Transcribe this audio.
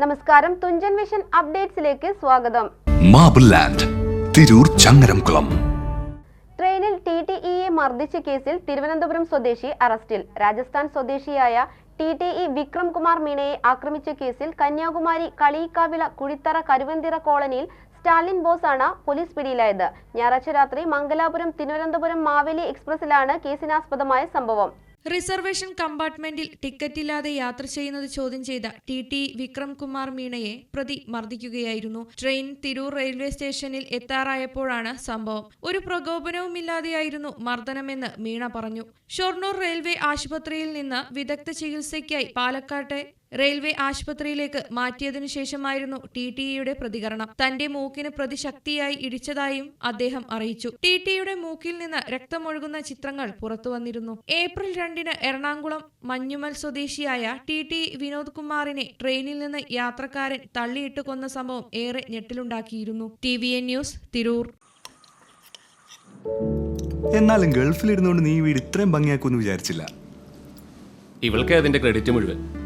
നമസ്കാരം. തുഞ്ചൻ വിഷൻ അപ്ഡേറ്റ്സിലേക്ക് സ്വാഗതം. Marble land Tirur Changaramkulam. ട്രെയിനിൽ ടി ടി ഇയെ മർദ്ദിച്ച കേസിൽ തിരുവനന്തപുരം സ്വദേശി അറസ്റ്റിൽ. രാജസ്ഥാൻ സ്വദേശിയായ T T E Vikram Kumar മീണയെ ആക്രമിച്ച കേസിൽ കന്യാകുമാരി കളിയിക്കാവിള കുഴിത്തറ കരുവന്തിറ കോളനിയിൽ സ്റ്റാലിൻ ആണ് പോലീസ് പിടിയിലായത്. ഞായറാഴ്ച രാത്രി മംഗലാപുരം തിരുവനന്തപുരം മാവേലി എക്സ്പ്രസിലാണ് കേസിനാസ്പദമായ സംഭവം. റിസർവേഷൻ കമ്പാർട്ട്മെന്റിൽ ടിക്കറ്റില്ലാതെ യാത്ര ചെയ്യുന്നത് ചോദ്യം ചെയ്ത ടി ടി വിക്രം കുമാർ മീണയെ പ്രതി മർദ്ദിക്കുകയായിരുന്നു. ട്രെയിൻ തിരൂർ റെയിൽവേ സ്റ്റേഷനിൽ എത്താറായപ്പോഴാണ് സംഭവം. ഒരു പ്രകോപനവുമില്ലാതെയായിരുന്നു മർദ്ദനമെന്ന് മീണ പറഞ്ഞു. ഷൊർണൂർ റെയിൽവേ ആശുപത്രിയിൽ നിന്ന് വിദഗ്ധ ചികിത്സയ്ക്കായി പാലക്കാട്ടെ റെയിൽവേ ആശുപത്രിയിലേക്ക് മാറ്റിയതിനു ശേഷമായിരുന്നു ടി ടിയുടെ പ്രതികരണം. തന്റെ മൂക്കിന് പ്രതിശക്തിയായി ഇടിച്ചതായും അദ്ദേഹം അറിയിച്ചു. ടി ടിയുടെ മൂക്കിൽ നിന്ന് രക്തമൊഴുകുന്ന ചിത്രങ്ങൾ പുറത്തുവന്നിരുന്നു ഏപ്രിൽ രണ്ടിന് എറണാകുളം മഞ്ഞുമൽ സ്വദേശിയായ ടി ടി വിനോദ് കുമാറിനെ ട്രെയിനിൽ നിന്ന് യാത്രക്കാരൻ തള്ളിയിട്ട് കൊന്ന സംഭവം ഏറെ ഞെട്ടിലുണ്ടാക്കിയിരുന്നു. T V N news Tirur. എന്നാലും ഗൾഫിലിരുന്നുകൊണ്ട് നീ വീട് ഇത്രയും ഭംഗിയാക്കുമെന്ന് വിചാരിച്ചില്ല. ഇവൾക്ക് അതിന്റെ ക്രെഡിറ്റ് മുഴുവൻ.